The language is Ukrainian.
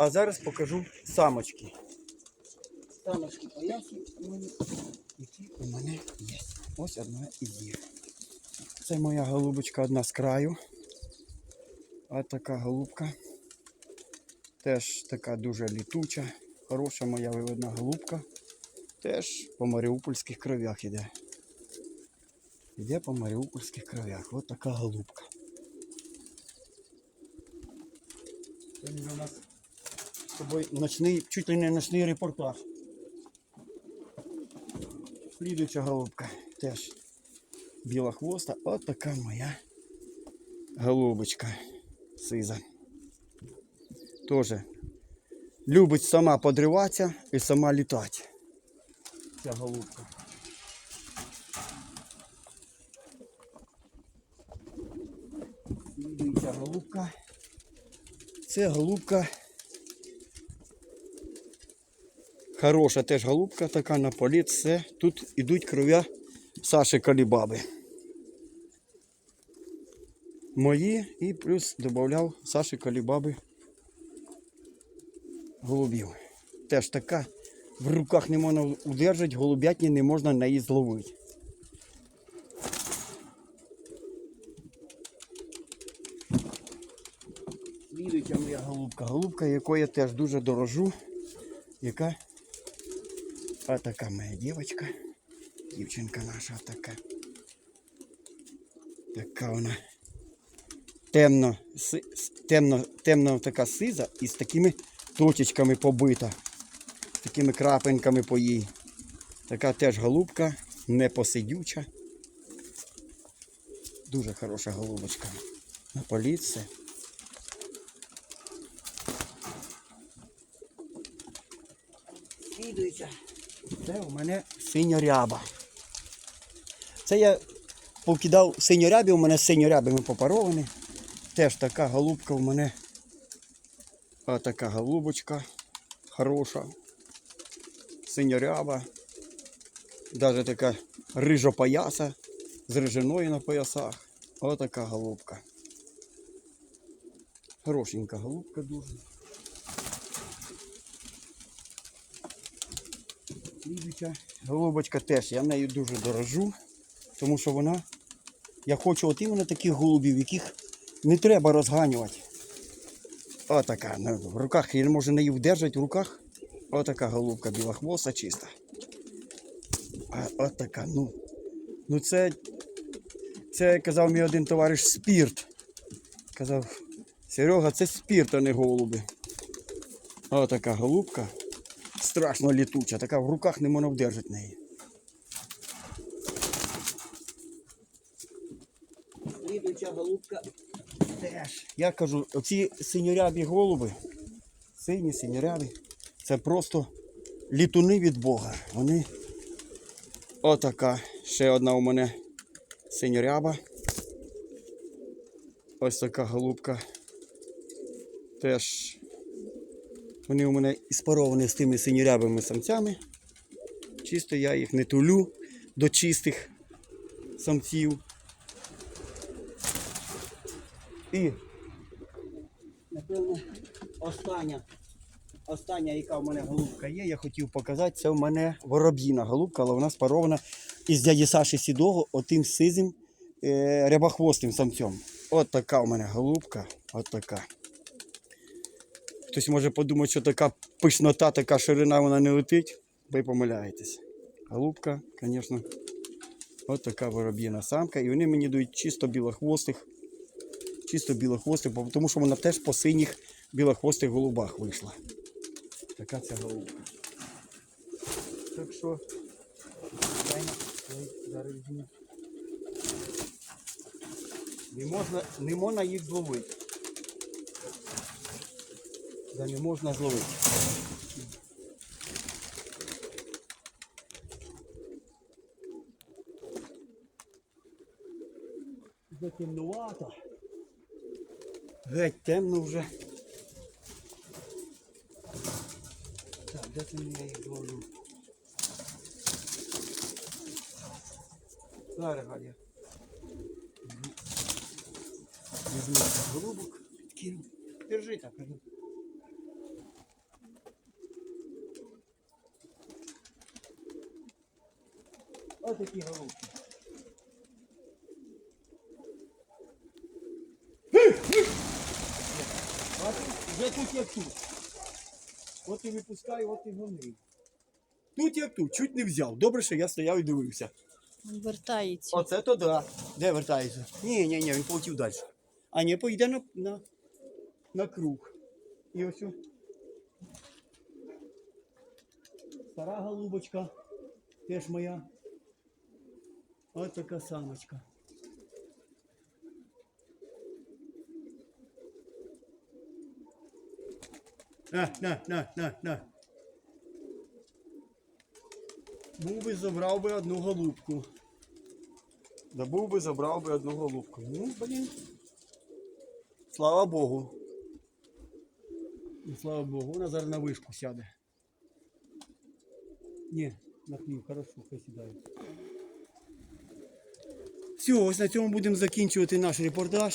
а зараз покажу самочки. Самочки поясні які у мене є. Ось одна із них. Це моя голубочка одна з краю. А така голубка. Теж така дуже літуча, хороша моя виводна голубка. Теж по маріупольських кров'ях іде. Іде по маріупольських кров'ях. Ось така голубка. Сьогодні у нас з тобою ночний, чуть ли не ночний репортаж. Слідуюча голубка теж біла хвоста. От така моя голубочка сиза. Тоже любить сама подриватися і сама літати. Ця голубка. Слідуюча голубка. Це голубка. Хороша теж голубка, така на політ. Все. Тут ідуть кров'я Саші Калібаби. Мої і плюс додав Саші Калібаби голубів. Теж така в руках не можна удержати, голубятні не можна на її зловити. Слідуюча моя голубка. Голубка, якої я теж дуже дорожу. Яка а така моя дівчинка. Дівчинка наша така. Така вона темно, темно, темно така сиза і з такими точечками побита. Такими крапинками по їй. Така теж голубка, непосидюча. Дуже хороша голубочка. На поліце. Слідуюча. Це у мене синьоряба. Це я покидав синьорябі, у мене з синьорябами попаровані. Теж така голубка у мене. А така голубочка хороша. Синьоряба. Даже така рижопояса з рижиною на поясах. Отака голубка. Хорошенька голубка дуже. Слідуюча голубочка теж, я нею дуже дорожу, тому що вона. Я хочу от іменно таких голубів, яких не треба розганювати. Отака. В руках я не можу неї вдержати в руках. Отака голубка білохвоста чиста. А отака, ну. Ну це. Це казав мій один товариш спірт. Казав, Серега, це спірт, а не голуби. Отака голубка страшно літуча, така в руках не можна вдержати неї. Слідуюча голубка теж. Я кажу, оці синьорябі голуби, сині синьорябі, це просто літуни від Бога. Вони отака. Ще одна у мене синьоряба. Ось така голубка. Теж вони у мене іспаровані з тими синьорябими самцями. Чисто я їх не тулю до чистих самців. І, напевно, остання, остання, яка в мене голубка є, я хотів показати, це в мене вороб'їна голубка, але вона спарована із дяді Саші Сідого, отим сизим е, рябохвостим самцем. От така у мене голубка, от така. Хтось може подумати, що така пишнота, така ширина вона не летить. Ви помиляєтесь. Голубка, звісно, от така вороб'їна самка. І вони мені дають чисто білохвостих. Чисто білохвостих, тому що вона теж по синіх білохвостих голубах вийшла. Така ця голубка. Так що, зараз не можна, не можна їх зловити. Да не можна зловити. Вже темнувато. Геть темно вже. Так, де це я їх зловлю? Зараз Галя. Візьму голубок, підкину. Держи так. Ось такі голубки. Бачиш, вже тут як тут. От і випускаю, от і гони. Тут як тут, чуть не взяв. Добре, що я стояв і дивився. Він вертається. Оце то да. Де вертається? Ні, ні, ні, він полетів далі. А ні, поїде на, на, на круг. І ось. Стара голубочка. Теж моя. Ось така самочка. На, на, на, на, на. Був би забрав би одну голубку. Забув би, забрав би одну голубку. Ну, блін. Слава Богу. Ну, слава Богу, вона зараз на вишку сяде. Ні, на хлів, хорошо, хай сідає. Все, ось на цьому будемо закінчувати наш репортаж.